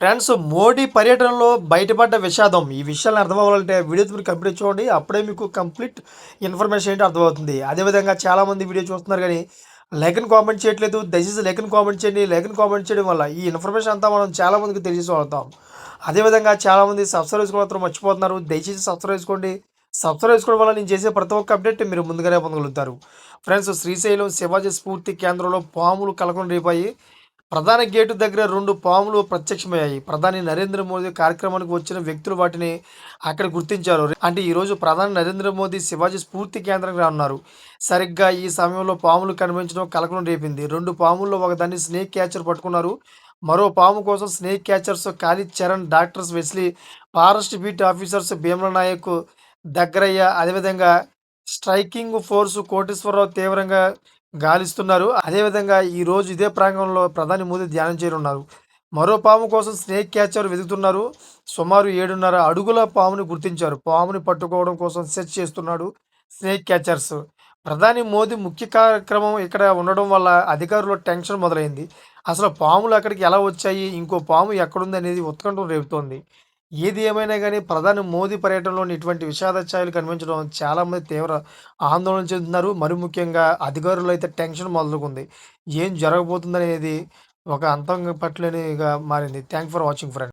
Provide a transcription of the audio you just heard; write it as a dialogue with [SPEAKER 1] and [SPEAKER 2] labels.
[SPEAKER 1] Friends Modi పర్యటనలో బయటపడ్డ విషాదం. ఈ విషయాలను అర్థం అవ్వాలంటే వీడియో మీరు కంప్లీట్ చూడండి. అప్పుడే మీకు కంప్లీట్ ఇన్ఫర్మేషన్ ఏంటి అర్థమవుతుంది. అదేవిధంగా చాలామంది వీడియో చూస్తున్నారు కానీ లైక్ని కామెంట్ చేయట్లేదు. దయచేసి లైక్ని కామెంట్ చేయండి. లైక్ని కామెంట్ చేయడం వల్ల ఈ ఇన్ఫర్మేషన్ అంతా మనం చాలామందికి తెలియజేస్తాం అదేవిధంగా చాలామంది సబ్స్క్రైబ్ చేసుకోవడం మాత్రం మర్చిపోతున్నారు. దయచేసి సబ్స్క్రైబ్ చేసుకోండి. సబ్స్క్రైబ్ చేసుకోవడం వల్ల నేను చేసే ప్రతి ఒక్క అప్డేట్ మీరు ముందుగానే పొందగలుగుతారు. ఫ్రెండ్స్ శ్రీశైలం శివాజీ స్ఫూర్తి కేంద్రంలో పాములు కలకలం రేపాయి. ప్రధాన గేటు దగ్గర రెండు పాములు ప్రత్యక్షమయ్యాయి. ప్రధాని నరేంద్ర మోదీ కార్యక్రమానికి వచ్చిన వ్యక్తులు వాటిని అక్కడ గుర్తించారు. అంటే ఈరోజు ప్రధాని నరేంద్ర మోదీ శివాజీ స్ఫూర్తి కేంద్రంగా ఉన్నారు. సరిగ్గా ఈ సమయంలో పాములు కనిపించడం కలకలం రేపింది. రెండు పాముల్లో ఒకదాన్ని స్నేక్ క్యాచర్ పట్టుకున్నారు. మరో పాము కోసం snake catchers Kali Charan doctors Wesley forest beat officers Bhimala Nayak దగ్గరయ్య. అదేవిధంగా స్ట్రైకింగ్ ఫోర్స్ కోటేశ్వరరావు తీవ్రంగా గాలిస్తున్నారు. అదేవిధంగా ఈ రోజు ఇదే ప్రాంగణంలో ప్రధాని మోదీ ధ్యానం చేయనున్నారు. మరో పాము కోసం స్నేక్ క్యాచర్ వెతుకుతున్నారు. సుమారు ఏడున్నర అడుగుల పాముని గుర్తించారు. పాముని పట్టుకోవడం కోసం సెర్చ్ చేస్తున్నాడు స్నేక్ క్యాచర్స్. ప్రధాని మోదీ ముఖ్య కార్యక్రమం ఇక్కడ ఉండడం వల్ల అధికారుల టెన్షన్ మొదలైంది. అసలు పాములు అక్కడికి ఎలా వచ్చాయి? ఇంకో పాము ఎక్కడుంది అనేది ఉత్కంఠం రేపుతోంది. ఏది ఏమైనా కానీ ప్రధాని మోదీ పర్యటనలోని ఇటువంటి విషాద ఛాయలు కనిపించడం చాలామంది తీవ్ర ఆందోళన చెందుతున్నారు. మరి ముఖ్యంగా అధికారులు అయితే టెన్షన్ మొదలుకుంది. ఏం జరగబోతుందనేది ఒక అంతం పట్టలేనిగా మారింది. Thank for watching friend